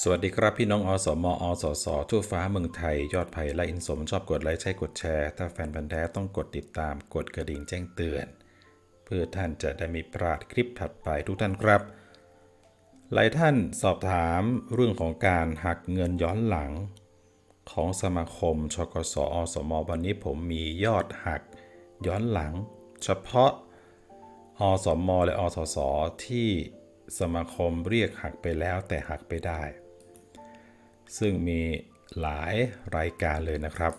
สวัสดีครับพี่น้องอสมอสสทั่วฟ้าเมืองไทย ยอดภัยและอินสมชอบกดไลค์ใช่กดแชร์ ถ้าแฟนพันธ์แท้ต้องกดติดตามกดกระดิ่งแจ้งเตือน เพื่อท่านจะได้ไมีพลาดคลิปถัดไปทุกท่านครับ หลายท่านสอบถามเรื่องของการหักเงินย้อนหลัง ของสมาคมชกสอสมวันนี้ผมมียอดหักย้อนหลัง เฉพาะอสมและอสสที่สมาคมเรียกหักไปแล้วแต่หักไปได้ ซึ่งมีหลายรายการเลยนะครับ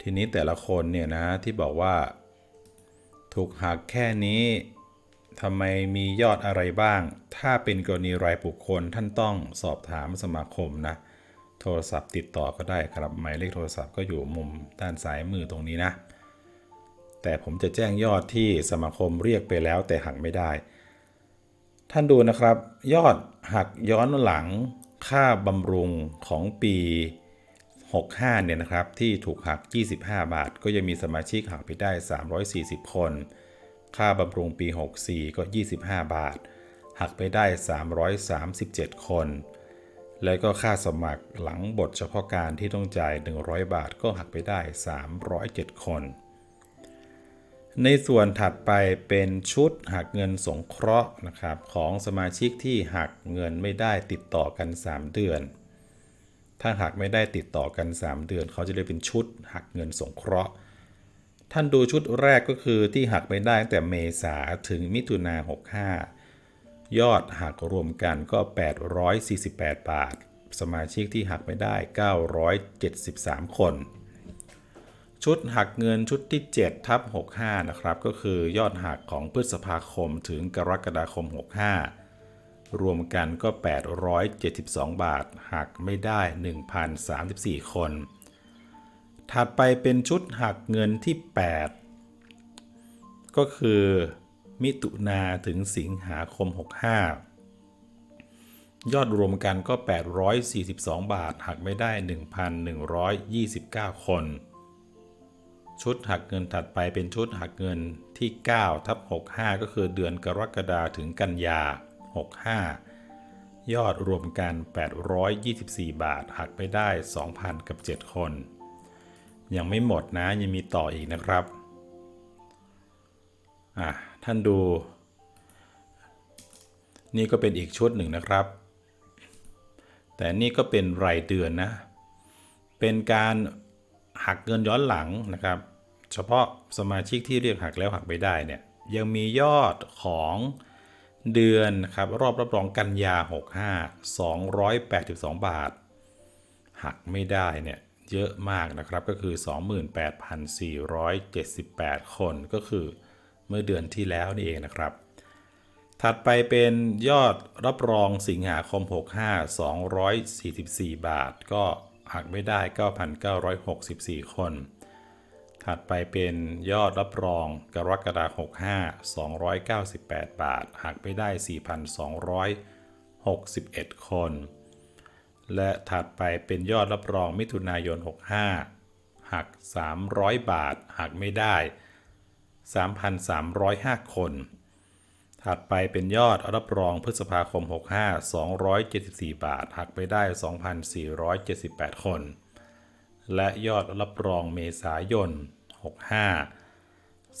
ทีนี้แต่ละคนเนี่ยนะที่บอกว่า ถูกหักแค่นี้ทำไมมียอดอะไรบ้าง ถ้าเป็นกรณีรายบุคคลท่านต้องสอบถามสมาคมนะโทรศัพท์ติดต่อก็ได้ครับหมายเลขโทรศัพท์ก็อยู่มุมด้านซ้ายมือตรงนี้นะ แต่ผมจะแจ้งยอดที่สมาคมเรียกไปแล้วแต่หักไม่ได้ ท่านดูนะครับ ยอดหักย้อนหลัง ค่าบำรุงของปี 65 เนี่ยนะครับ ที่ถูกหัก 25 บาท ก็ยังมีสมาชิกหักไปได้ 340 คน ค่าบำรุงปี 64 ก็ 25 บาท หักไปได้ 337 คน แล้วก็ค่าสมัครหลังบทเฉพาะการที่ต้องจ่าย 100 บาทก็หักไปได้ 307 คน ในส่วนถัดไปเป็นชุดหักเงินสงเคราะห์นะครับของสมาชิกที่หักเงินไม่ได้ติดต่อกัน 3 เดือน ถ้าหักไม่ได้ติดต่อกัน 3 เดือน เขาจะเรียกเป็นชุดหักเงินสงเคราะห์ ท่านดูชุดแรกก็คือที่หักไม่ได้ตั้งแต่เมษาถึงมิถุนา65 ยอดหักรวมกันก็ 848 บาท สมาชิกที่หักไม่ได้ 973 คน ชุดหักเงินชุดที่7ทับ65 นะครับ ก็คือยอดหักของพฤษภาคมถึงกรกฎาคม 65 รวมกันก็ 872 บาท หักไม่ได้ 1,034 คน ถัดไปเป็นชุดหักเงินที่ 8 ก็คือมิถุนาถึงสิงหาคม 65 ยอดรวมกันก็ 842 บาท หักไม่ได้ 1,129 คน ชุดหักเงินถัดไปเป็นชุดหักเงินที่9ทับ65 ก็คือเดือนกรกฎาถึงกันยา 65 ยอดรวมกัน 824 บาท หักไปได้ 2,000 กับ 7 คน ยังไม่หมดนะ ยังมีต่ออีกนะครับอะท่านดู นี่ก็เป็นอีกชุดหนึ่งนะครับ แต่นี่ก็เป็นรายเดือนนะ เป็นการหักเงินย้อนหลังนะครับ เฉพาะสมาชิกที่เรียกหักแล้วหักไม่ได้เนี่ยยังมียอดของเดือนครับรอบรับรองกันยา 65 282 บาท หักไม่ได้เนี่ยเยอะมากนะครับก็คือ 28,478 คนก็คือเมื่อเดือนที่แล้วนี่เองนะครับ ถัดไปเป็นยอดรับรองสิงหาคม 65 244 บาท ก็หักไม่ได้ 9,964 คน ถัดไปเป็นยอดรับรองกรกฎาคม65 298 บาท หักไม่ได้ 4,261 คน และถัดไปเป็นยอดรับรองมิถุนายน 65 หัก 300 บาท หักไม่ได้ 3,305 คน ถัดไปเป็นยอดรับรองพฤษภาคม 65 274 บาท หักไปได้ 2,478 คน และยอดรับรองเมษายน 65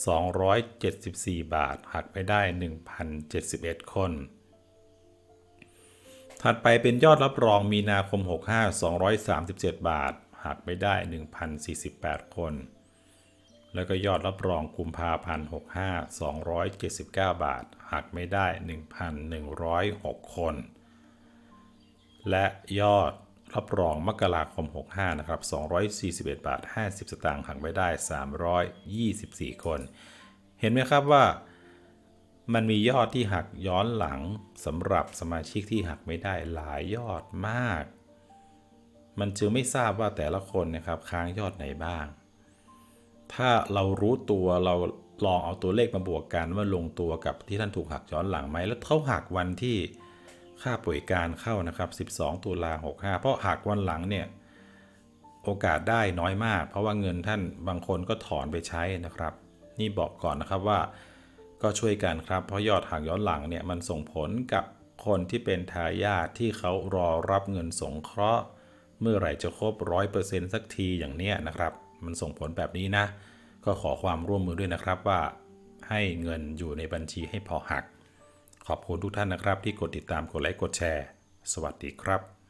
274 บาท หักไปได้ 1,071 คน ถัดไปเป็นยอดรับรองมีนาคม 65 237 บาท หักไปได้ 1,048 คน แล้วก็ยอดรับรองกุมภาพันธ์65 279 บาท หักไม่ได้ 1,106 คน และยอด รับรองมกราคม 65 นะครับ 241 บาท 50 สตางค์หักไม่ได้ 324 คน เห็นไหมครับว่ามันมียอดที่หักย้อนหลังสำหรับสมาชิกที่หักไม่ได้หลายยอดมาก มันจึงไม่ทราบว่าแต่ละคนนะครับค้างยอดไหนบ้าง ถ้าเรารู้ตัวเราลองเอาตัวเลขมาบวกกันว่าลงตัวกับที่ท่านถูกหักย้อนหลังไหมแล้วเขาหักวันที่ ค่าป่วยการเข้านะครับ 12 ตุลา65 เพราะหากวันหลังเนี่ยโอกาสได้น้อยมาก เพราะว่าเงินท่านบางคนก็ถอนไปใช้นะครับ นี่บอกก่อนนะครับว่าก็ช่วยกันครับ เพราะยอดหักย้อนหลังเนี่ยมันส่งผลกับคนที่เป็นทายาทที่เขารอรับเงินสงเคราะห์ เมื่อไหร่จะครบ 100%สักทีอย่างเนี้ยนะครับ มันส่งผลแบบนี้นะ ก็ขอความร่วมมือด้วยนะครับว่าให้เงินอยู่ในบัญชีให้พอหัก ขอบคุณทุกท่านนะครับที่กดติดตามกดไลค์กดแชร์ สวัสดีครับ